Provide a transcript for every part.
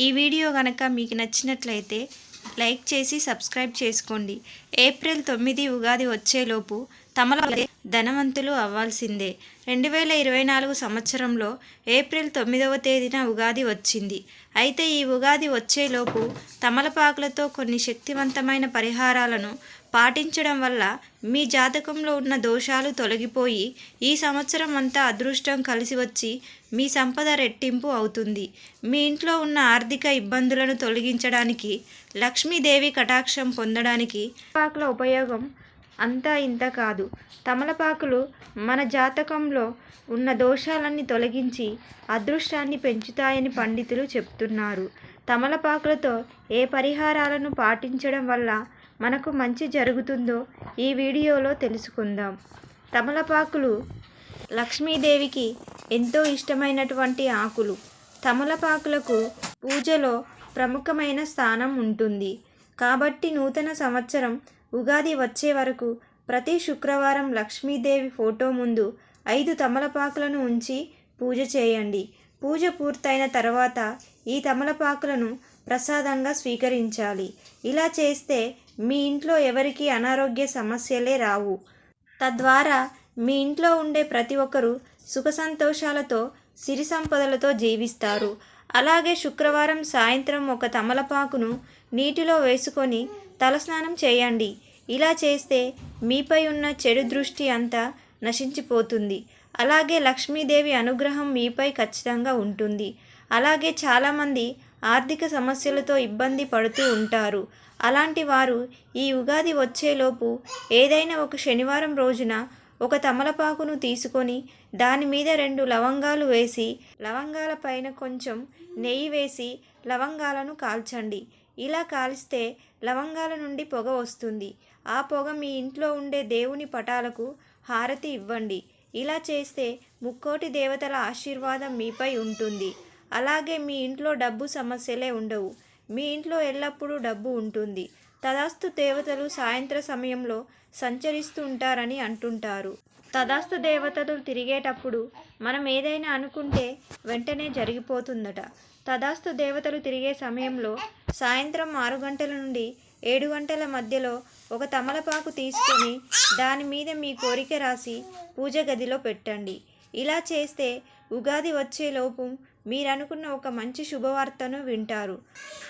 ఈ వీడియో కనుక మీకు నచ్చినట్లయితే లైక్ చేసి సబ్స్క్రైబ్ చేసుకోండి. ఏప్రిల్ తొమ్మిది ఉగాది వచ్చేలోపు తమలపై ధనవంతులు అవ్వాల్సిందే. రెండు వేల ఇరవై నాలుగు సంవత్సరంలో ఏప్రిల్ తొమ్మిదవ తేదీన ఉగాది వచ్చింది. అయితే ఈ ఉగాది వచ్చేలోపు తమలపాకులతో కొన్ని శక్తివంతమైన పరిహారాలను పాటించడం వల్ల మీ జాతకంలో ఉన్న దోషాలు తొలగిపోయి ఈ సంవత్సరం అంతా అదృష్టం కలిసి వచ్చి మీ సంపద రెట్టింపు అవుతుంది. మీ ఇంట్లో ఉన్న ఆర్థిక ఇబ్బందులను తొలగించడానికి లక్ష్మీదేవి కటాక్షం పొందడానికి పాకుల ఉపయోగం అంతా ఇంత కాదు. తమలపాకులు మన జాతకంలో ఉన్న దోషాలన్నీ తొలగించి అదృష్టాన్ని పెంచుతాయని పండితులు చెప్తున్నారు. తమలపాకులతో ఏ పరిహారాలను పాటించడం వల్ల మనకు మంచి జరుగుతుందో ఈ వీడియోలో తెలుసుకుందాం. తమలపాకులు లక్ష్మీదేవికి ఎంతో ఇష్టమైనటువంటి ఆకులు. తమలపాకులకు పూజలో ప్రముఖమైన స్థానం ఉంటుంది. కాబట్టి నూతన సంవత్సరం ఉగాది వచ్చే వరకు ప్రతి శుక్రవారం లక్ష్మీదేవి ఫోటో ముందు ఐదు తమలపాకులను ఉంచి పూజ చేయండి. పూజ పూర్తయిన తర్వాత ఈ తమలపాకులను ప్రసాదంగా స్వీకరించాలి. ఇలా చేస్తే మీ ఇంట్లో ఎవరికీ అనారోగ్య సమస్యలే రావు. తద్వారా మీ ఇంట్లో ఉండే ప్రతి ఒక్కరూ సుఖ సంతోషాలతో సిరి సంపదలతో జీవిస్తారు. అలాగే శుక్రవారం సాయంత్రం ఒక తమలపాకును నీటిలో వేసుకొని తలస్నానం చేయండి. ఇలా చేస్తే మీపై ఉన్న చెడు దృష్టి అంతా నశించిపోతుంది. అలాగే లక్ష్మీదేవి అనుగ్రహం మీపై ఖచ్చితంగా ఉంటుంది. అలాగే చాలామంది ఆర్థిక సమస్యలతో ఇబ్బంది పడుతూ ఉంటారు. అలాంటి వారు ఈ ఉగాది వచ్చేలోపు ఏదైనా ఒక శనివారం రోజున ఒక తమలపాకును తీసుకొని దాని మీద రెండు లవంగాలు వేసి లవంగాల పైన కొంచెం నెయ్యి వేసి లవంగాలను కాల్చండి. ఇలా కాల్స్తే లవంగాల నుండి పొగ వస్తుంది. ఆ పొగ మీ ఇంట్లో ఉండే దేవుని పటాలకు హారతి ఇవ్వండి. ఇలా చేస్తే ముక్కోటి దేవతల ఆశీర్వాదం మీపై ఉంటుంది. అలాగే మీ ఇంట్లో డబ్బు సమస్యలే ఉండవు. మీ ఇంట్లో ఎల్లప్పుడూ డబ్బు ఉంటుంది. తదాస్తు దేవతలు సాయంత్ర సమయంలో సంచరిస్తూ ఉంటారని అంటుంటారు. తదాస్తు దేవతలు తిరిగేటప్పుడు మనం ఏదైనా అనుకుంటే వెంటనే జరిగిపోతుందట. తదాస్తు దేవతలు తిరిగే సమయంలో సాయంత్రం ఆరు గంటల నుండి ఏడు గంటల మధ్యలో ఒక తమలపాకు తీసుకొని దాని మీద మీ కోరిక రాసి పూజ గదిలో పెట్టండి. ఇలా చేస్తే ఉగాది వచ్చేలోపు మీరు అనుకున్న ఒక మంచి శుభవార్తను వింటారు.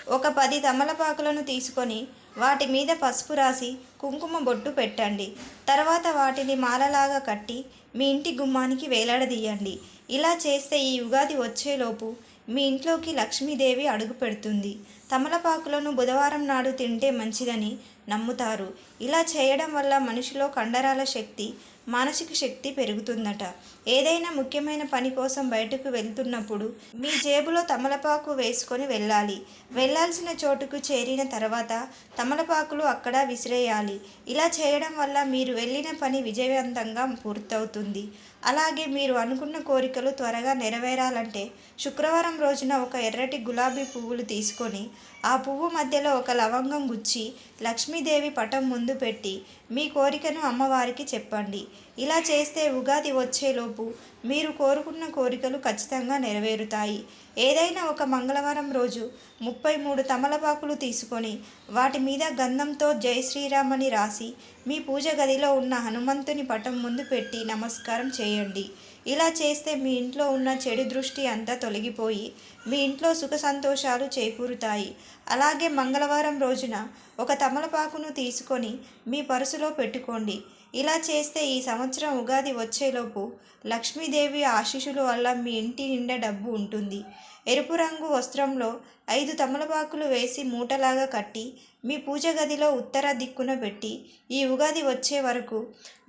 ఒక పది తమలపాకులను తీసుకొని వాటి మీద పసుపు రాసి కుంకుమ బొట్టు పెట్టండి. తర్వాత వాటిని మాలలాగా కట్టి మీ ఇంటి గుమ్మానికి వేలాడదీయండి. ఇలా చేస్తే ఈ ఉగాది వచ్చేలోపు మీ ఇంట్లోకి లక్ష్మీదేవి అడుగు పెడుతుంది. తమలపాకులను బుధవారం నాడు తింటే మంచిదని నమ్ముతారు. ఇలా చేయడం వల్ల మనిషిలో కండరాల శక్తి మానసిక శక్తి పెరుగుతుందట. ఏదైనా ముఖ్యమైన పని కోసం బయటకు వెళ్తున్నప్పుడు మీ జేబులో తమలపాకు వేసుకొని వెళ్ళాలి. వెళ్ళాల్సిన చోటుకు చేరిన తర్వాత తమలపాకులు అక్కడ విసిరేయాలి. ఇలా చేయడం వల్ల మీరు వెళ్ళిన పని విజయవంతంగా పూర్తవుతుంది. అలాగే మీరు అనుకున్న కోరికలు త్వరగా నెరవేరాలంటే శుక్రవారం రోజున ఒక ఎర్రటి గులాబీ పువ్వులు తీసుకొని ఆ పువ్వు మధ్యలో ఒక లవంగం గుచ్చి లక్ష్మీదేవి పటం ముందు పెట్టి మీ కోరికను అమ్మవారికి చెప్పండి. ఇలా చేస్తే ఉగాది వచ్చేలోపు మీరు కోరుకున్న కోరికలు ఖచ్చితంగా నెరవేరుతాయి. ఏదైనా ఒక మంగళవారం రోజు ముప్పై మూడు తమలపాకులు తీసుకొని వాటి మీద గంధంతో జై శ్రీరామని రాసి మీ పూజ గదిలో ఉన్న హనుమంతుని పటం ముందు పెట్టి నమస్కారం చేయండి. ఇలా చేస్తే మీ ఇంట్లో ఉన్న చెడు దృష్టి అంతా తొలగిపోయి మీ ఇంట్లో సుఖ సంతోషాలు చేకూరుతాయి. అలాగే మంగళవారం రోజున ఒక తమలపాకును తీసుకొని మీ పరుసులో పెట్టుకోండి. ఇలా చేస్తే ఈ సంవత్సరం ఉగాది వచ్చేలోపు లక్ష్మీదేవి ఆశీస్సుల వల్ల మీ ఇంటి నిండా డబ్బు ఉంటుంది. ఎరుపు రంగు వస్త్రంలో ఐదు తమలపాకులు వేసి మూటలాగా కట్టి మీ పూజ గదిలో ఉత్తర దిక్కున పెట్టి ఈ ఉగాది వచ్చే వరకు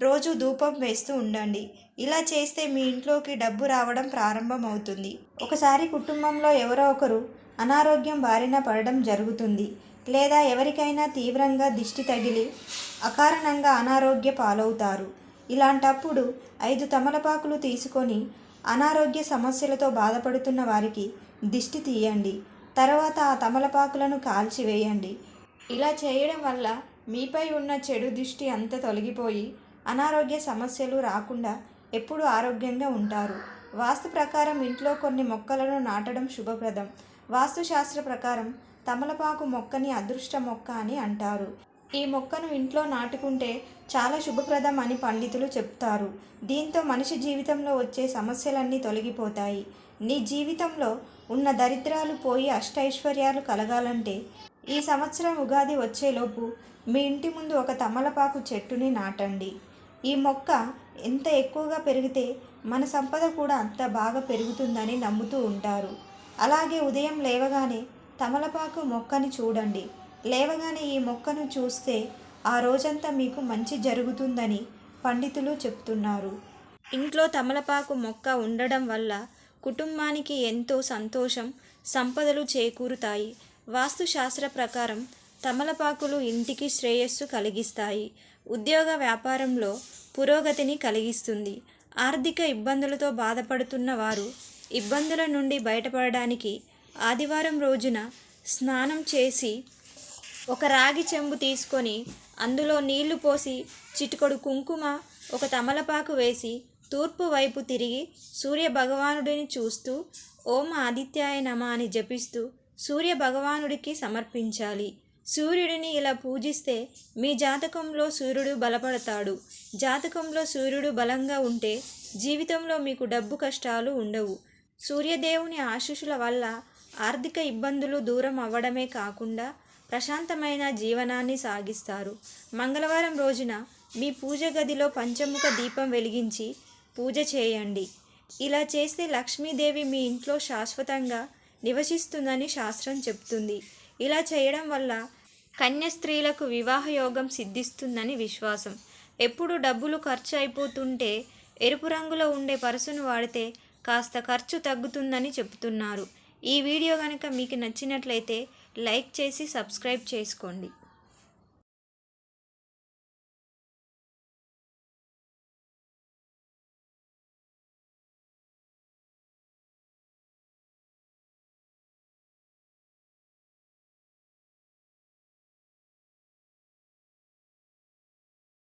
రోజు ధూపం వేస్తూ ఉండండి. ఇలా చేస్తే మీ ఇంట్లోకి డబ్బు రావడం ప్రారంభమవుతుంది. ఒకసారి కుటుంబంలో ఎవరో ఒకరు అనారోగ్యం బారిన పడడం జరుగుతుంది. లేదా ఎవరికైనా తీవ్రంగా దిష్టి తగిలి అకారణంగా అనారోగ్య పాలవుతారు. ఇలాంటప్పుడు ఐదు తమలపాకులు తీసుకొని అనారోగ్య సమస్యలతో బాధపడుతున్న వారికి దిష్టి తీయండి. తర్వాత ఆ తమలపాకులను కాల్చివేయండి. ఇలా చేయడం వల్ల మీపై ఉన్న చెడు దృష్టి అంతా తొలగిపోయి అనారోగ్య సమస్యలు రాకుండా ఎప్పుడూ ఆరోగ్యంగా ఉంటారు. వాస్తు ప్రకారం ఇంట్లో కొన్ని మొక్కలను నాటడం శుభప్రదం. వాస్తుశాస్త్ర ప్రకారం తమలపాకు మొక్కని అదృష్ట మొక్క అని అంటారు. ఈ మొక్కను ఇంట్లో నాటుకుంటే చాలా శుభప్రదం అని పండితులు చెప్తారు. దీంతో మనిషి జీవితంలో వచ్చే సమస్యలన్నీ తొలగిపోతాయి. నీ జీవితంలో ఉన్న దరిద్రాలు పోయి అష్టైశ్వర్యాలు కలగాలంటే ఈ సంవత్సరం ఉగాది వచ్చేలోపు మీ ఇంటి ముందు ఒక తమలపాకు చెట్టుని నాటండి. ఈ మొక్క ఎంత ఎక్కువగా పెరిగితే మన సంపద కూడా అంత బాగా పెరుగుతుందని నమ్ముతూ ఉంటారు. అలాగే ఉదయం లేవగానే తమలపాకు మొక్కని చూడండి. లేవగానే ఈ మొక్కను చూస్తే ఆ రోజంతా మీకు మంచి జరుగుతుందని పండితులు చెప్తున్నారు. ఇంట్లో తమలపాకు మొక్క ఉండడం వల్ల కుటుంబానికి ఎంతో సంతోషం సంపదలు చేకూరుతాయి. వాస్తుశాస్త్ర ప్రకారం తమలపాకులు ఇంటికి శ్రేయస్సు కలిగిస్తాయి. ఉద్యోగ వ్యాపారంలో పురోగతిని కలిగిస్తుంది. ఆర్థిక ఇబ్బందులతో బాధపడుతున్న వారు ఇబ్బందుల నుండి బయటపడడానికి ఆదివారం రోజున స్నానం చేసి ఒక రాగి చెంబు తీసుకొని అందులో నీళ్ళు పోసి చిటికొడు కుంకుమ ఒక తమలపాకు వేసి తూర్పు వైపు తిరిగి సూర్య భగవానుడిని చూస్తూ ఓం ఆదిత్యాయ నమ అని జపిస్తూ సూర్య భగవానుడికి సమర్పించాలి. సూర్యుడిని ఇలా పూజిస్తే మీ జాతకంలో సూర్యుడు బలపడతాడు. జాతకంలో సూర్యుడు బలంగా ఉంటే జీవితంలో మీకు డబ్బు కష్టాలు ఉండవు. సూర్యదేవుని ఆశీస్సుల వల్ల ఆర్థిక ఇబ్బందులు దూరం అవ్వడమే కాకుండా ప్రశాంతమైన జీవనాన్ని సాగిస్తారు. మంగళవారం రోజున మీ పూజ గదిలో పంచముఖ దీపం వెలిగించి పూజ చేయండి. ఇలా చేస్తే లక్ష్మీదేవి మీ ఇంట్లో శాశ్వతంగా నివసిస్తుందని శాస్త్రం చెప్తుంది. ఇలా చేయడం వల్ల కన్య స్త్రీలకు వివాహ యోగం సిద్ధిస్తుందని విశ్వాసం. ఎప్పుడు డబ్బులు ఖర్చు అయిపోతుంటే ఎరుపు రంగులో ఉండే పరుసును వాడితే కాస్త ఖర్చు తగ్గుతుందని చెబుతున్నారు ఈ వీడియో కనుక మీకు నచ్చినట్లయితే లైక్ చేసి సబ్స్క్రైబ్ చేసుకోండి.